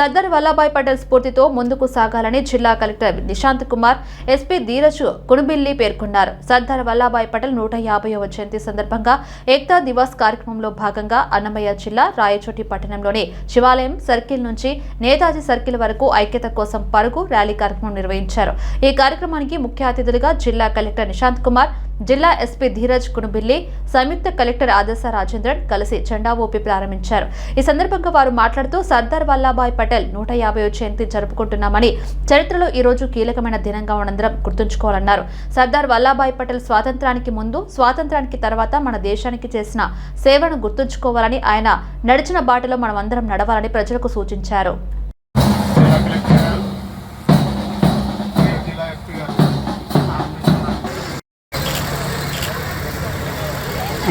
సర్దార్ వల్లభాయ్ పటేల్ స్ఫూర్తితో ముందుకు సాగాలని జిల్లా కలెక్టర్ నిశాంత్ కుమార్ ఎస్పీ ధీరజ్ కుణబిల్లి పేర్కొన్నారు. సర్దార్ వల్లభాయ్ పటేల్ నూట యాభైవ జయంతి సందర్భంగా ఏక్తా దివాస్ కార్యక్రమంలో భాగంగా అన్నమయ్య జిల్లా రాయచోటి పట్టణంలోని శివాలయం సర్కిల్ నుంచి నేతాజీ సర్కిల్ వరకు ఐక్యత కోసం పరుగు ర్యాలీ కార్యక్రమం నిర్వహించారు. ఈ కార్యక్రమానికి ముఖ్య అతిథులుగా జిల్లా కలెక్టర్ నిశాంత్ కుమార్ జిల్లా ఎస్పీ ధీరజ్ కునుబిల్లి సంయుక్త కలెక్టర్ ఆదర్శ రాజేంద్రన్ కలిసి జెండా ఊపి ప్రారంభించారు. ఈ సందర్భంగా వారు మాట్లాడుతూ సర్దార్ వల్లభాయ్ పటేల్ నూట యాభై జయంతి జరుపుకుంటున్నామని చరిత్రలో ఈ రోజు కీలకమైన దినంగా మనందరం గుర్తుంచుకోవాలన్నారు. సర్దార్ వల్లభాయ్ పటేల్ స్వాతంత్రానికి ముందు స్వాతంత్రానికి తర్వాత మన దేశానికి చేసిన సేవను గుర్తుంచుకోవాలని ఆయన నడిచిన బాటలో మనమందరం నడవాలని ప్రజలకు సూచించారు.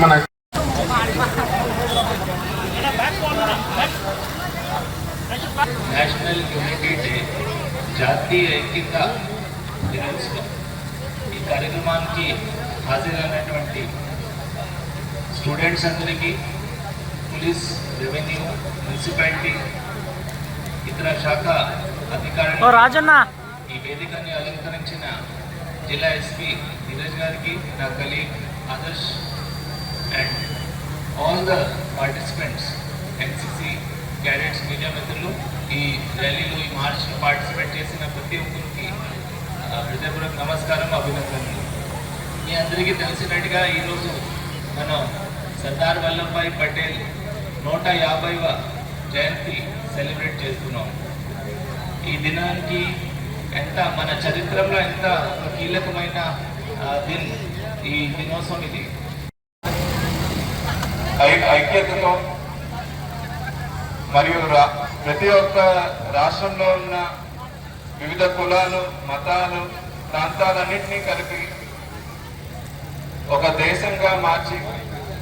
మన నేషనల్ యూనిటీ డే జాతీయ ఐక్యత దినోత్సవం. ఈ కార్యక్రమానికి హాజరైనటువంటి స్టూడెంట్స్ అందరికీ పోలీస్ రెవెన్యూ మున్సిపాలిటీ ఇతర శాఖ అధికారులు రాజన్న. ఈ వేదికని అలంకరించిన జిల్లా ఎస్పీ నీరజ్ గారికి నా colleague Adarsh and all the participants NCC cadets media మిత్రులు ఈ ర్యాలీలో ఈ మార్చ్లో పార్టిసిపేట్ చేసిన ప్రతి ఒక్కరికి హృదయపూర్వక నమస్కారం అభినందనలు. మీ అందరికీ తెలిసినట్టుగా ఈరోజు మనం సర్దార్ వల్లభాయ్ పటేల్ నూట యాభైవ జయంతి సెలబ్రేట్ చేస్తున్నాం. ఈ దినానికి ఎంత మన చరిత్రలో ఎంత కీలకమైన దిన్ ఈ దినోత్సవం ఇది. ఐక్యతతో మరియు రా- ప్రతి ఒక్క రాష్ట్రంలో ఉన్న వివిధ కులాలు మతాలు ప్రాంతాలన్నింటినీ కలిపి ఒక దేశంగా మార్చి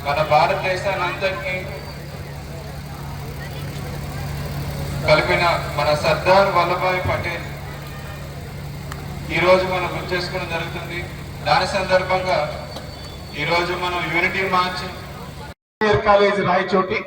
మన భారతదేశాన్ని అందరినీ కలిపిన మన సర్దార్ వల్లభాయ్ పటేల్ ఈరోజు మనం గుర్తు చేసుకోవడం జరుగుతుంది. దాని సందర్భంగా ఈరోజు మనం యూనిటీ మార్చ్ కాలేజ్ రాయచోటి